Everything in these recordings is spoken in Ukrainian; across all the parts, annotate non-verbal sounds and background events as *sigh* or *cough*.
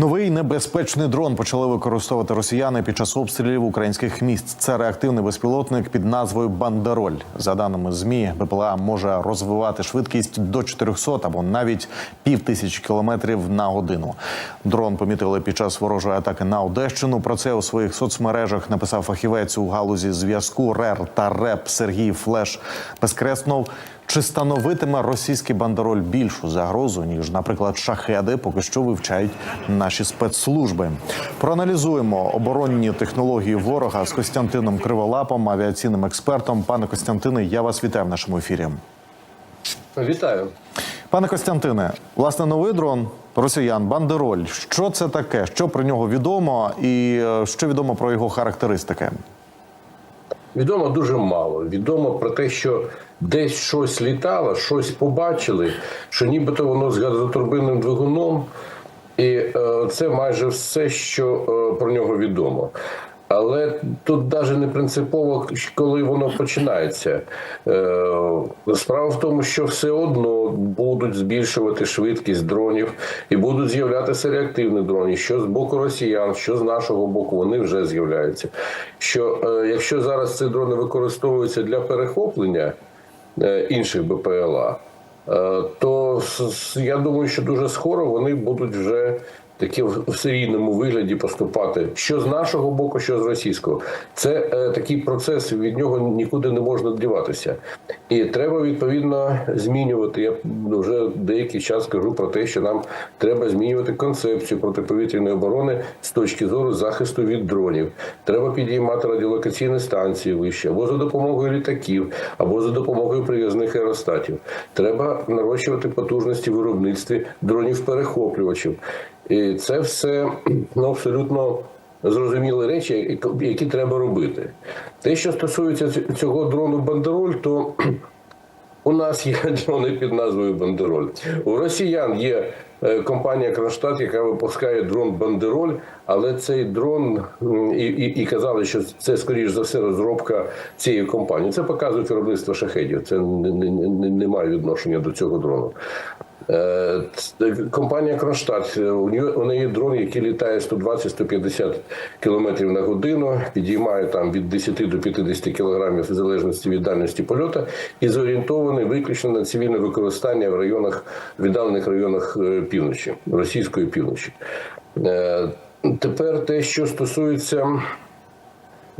Новий небезпечний дрон почали використовувати росіяни під час обстрілів українських міст. Це реактивний безпілотник під назвою Бандероль. За даними змі, БПЛА може розвивати швидкість до 400 або навіть пів тисячі кілометрів на годину. Дрон помітили під час ворожої атаки на Одещину. Про це у своїх соцмережах написав фахівець у галузі зв'язку РЕР та РЕП Сергій Флеш. Безкреснув. Чи становитиме російський бандероль більшу загрозу ніж, наприклад, шахеди, поки що вивчають наші спецслужби? Проаналізуємо оборонні технології ворога з Костянтином Криволапом, авіаційним експертом. Пане Костянтине, я вас вітаю в нашому ефірі. Вітаю. Пане Костянтине, власне, новий дрон росіян бандероль. Що це таке? Що про нього відомо, і е, що відомо про його характеристики? Відомо дуже мало. Відомо про те, що десь щось літало, щось побачили, що нібито воно з газотурбинним двигуном, і е, це майже все, що е, про нього відомо. Але тут навіть не принципово, коли воно починається. Е, Справа в тому, що все одно будуть збільшувати швидкість дронів і будуть з'являтися реактивні дрони, що з боку росіян, що з нашого боку, вони вже з'являються. Що якщо зараз ці дрони використовуються для перехоплення інших БПЛА, е, то я думаю, що дуже скоро вони будуть вже такі в серійному вигляді поступати, що з нашого боку, що з російського. Це е, такий процес, від нього нікуди не можна діватися. І треба відповідно змінювати. Я вже деякий час кажу про те, що нам треба змінювати концепцію протиповітряної оборони з точки зору захисту від дронів. Треба підіймати радіолокаційні станції вище, або за допомогою літаків, або за допомогою прив'язних аеростатів. Треба нарощувати потужності в виробництві дронів-перехоплювачів. І це все ну, абсолютно зрозумілі речі, які треба робити. Те, що стосується цього дрону бандероль, то у нас є *laughs* дрони під назвою Бандероль. У росіян є е, компанія Кронштадт, яка випускає дрон Бандероль, але цей дрон і, і, і казали, що це скоріш за все розробка цієї компанії. Це показує виробництво шахедів. Це не, не, не, не має відношення до цього дрону. Е, Компанія Кронштадт, у неї дрон, який літає 120-150 км на годину, підіймає там від 10 до 50 кг в залежності від дальності польоту, і зорієнтований виключно на цивільне використання в районах віддалених районах е, півночі, російської півночі. Е, Тепер те, що стосується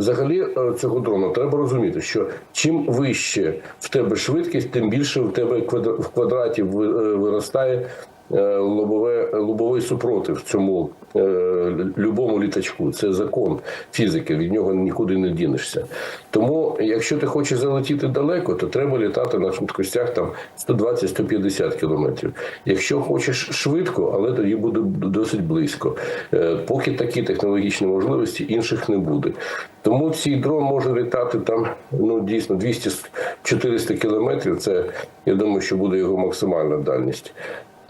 Взагалі е, цього дрону треба розуміти, що чим вище в тебе швидкість, тим більше в тебе в квадраті е, виростає лобове, лобовий супротив цьому е, любому літачку. Це закон фізики, від нього нікуди не дінешся. Тому, якщо ти хочеш залетіти далеко, то треба літати на швидкостях там 120-150 кілометрів. Якщо хочеш швидко, але тоді буде досить близько. Е, Поки такі технологічні можливості, інших не буде. Тому цей дрон може літати там ну дійсно 200-400 кілометрів. Це я думаю, що буде його максимальна дальність.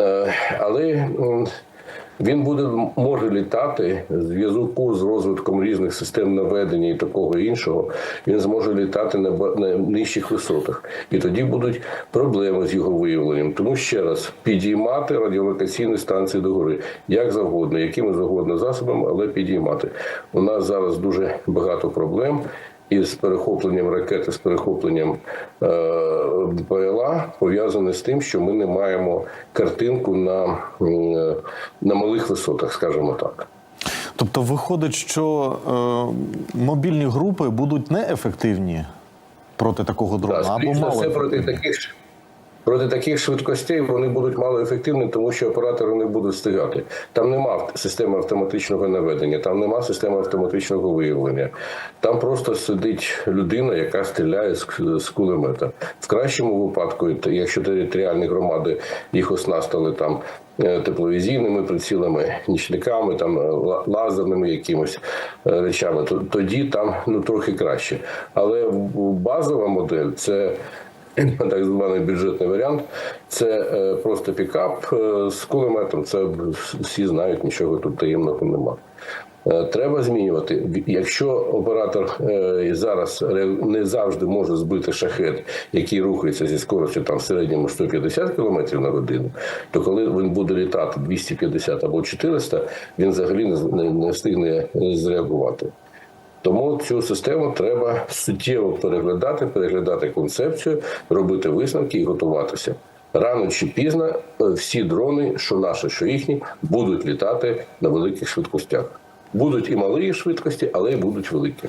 Е, Але він буде може літати в зв'язку з розвитком різних систем наведення і такого іншого. Він зможе літати на, на нижчих висотах, і тоді будуть проблеми з його виявленням. Тому ще раз підіймати радіолокаційні станції догори, як завгодно, якими завгодно засобами, але підіймати. У нас зараз дуже багато проблем. Із перехопленням ракети, з перехопленням ПЛА, БПЛА пов'язане з тим, що ми не маємо картинку на, е, на малих висотах, скажімо так. Тобто, виходить, що е, мобільні групи будуть неефективні проти такого дрона да, або мало. все, проти таких проти таких швидкостей вони будуть малоефективні, тому що оператори не будуть встигати. Там нема системи автоматичного наведення, там нема системи автоматичного виявлення. Там просто сидить людина, яка стріляє з, кулемета. В кращому випадку, якщо територіальні громади їх оснастили там. е, Тепловізійними прицілами, нічниками, там е, лазерними якимось е, речами, то тоді там ну трохи краще. Але базова модель це так званий бюджетний варіант. Це е, просто пікап е, з кулеметом. Це всі знають, нічого тут таємного немає. Е, Треба змінювати. Якщо оператор зараз не завжди може збити шахет, який рухається зі скоростю там в середньому 150 км на годину, то коли він буде літати 250 або 400, він взагалі не, не, не встигне зреагувати. Тому цю систему треба суттєво переглядати, переглядати концепцію, робити висновки і готуватися. Рано чи пізно е, всі дрони, що наші, що їхні, будуть літати на великих швидкостях. Будуть і малі швидкості, але й будуть великі.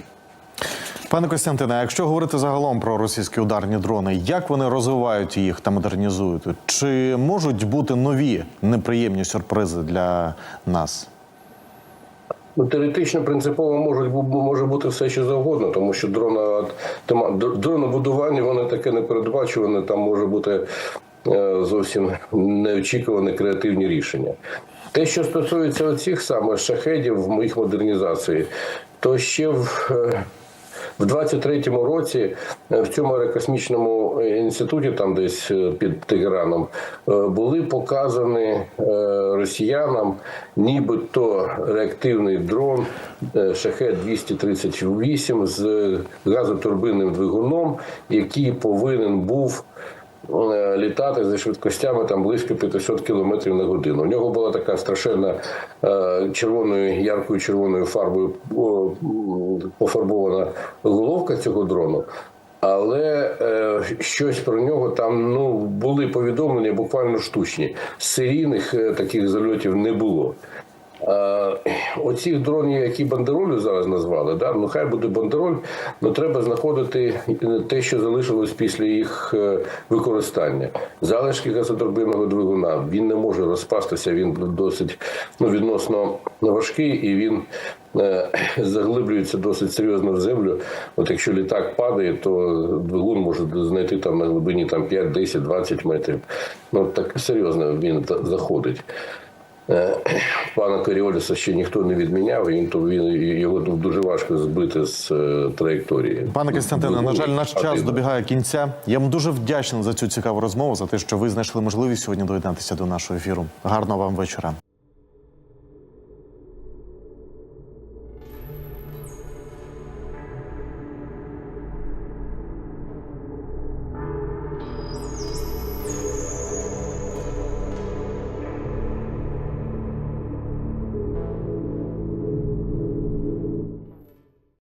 Пане Костянтине, якщо говорити загалом про російські ударні дрони, як вони розвивають їх та модернізують? Чи можуть бути нові неприємні сюрпризи для нас? Ну, теоретично, принципово можуть може бути все, що завгодно, тому що дрона дронобудування воно таке непередбачуване, там може бути е, зовсім неочікувані креативні рішення. Те, що стосується оцих саме шахедів в їх модернізації, то ще в. В 23-му році е, в цьому аерокосмічному е, інституті, там десь е, під Тегераном, були показані росіянам нібито реактивний дрон шахет 238 з газотурбинним двигуном, який повинен був літати зі швидкостями там близько 500 км на годину. У нього була така страшенна е, червоною, яркою червоною фарбою пофарбована головка цього дрону. Але е, щось про нього там ну були повідомлення буквально штучні. Серійних е, таких зальотів не було. Е, Оцих дронів, які бандеролю зараз назвали, да? ну хай буде бандероль, але треба знаходити те, що залишилось після їх е, використання. Залишки газотурбинного двигуна він не може розпастися, він досить ну, відносно важкий і він е, заглиблюється досить серйозно в землю. От якщо літак падає, то двигун може знайти там на глибині там, 5, 10, 20 метрів. Ну так серйозно він за- заходить. Е, Пана Коріоліса ще ніхто не відміняв, він то він його дуже важко збити з е, траєкторії. Пане Костянтине, на жаль, наш час Один. добігає кінця. Я вам дуже вдячний за цю цікаву розмову, за те, що ви знайшли можливість сьогодні доєднатися до нашого ефіру. Гарного вам вечора.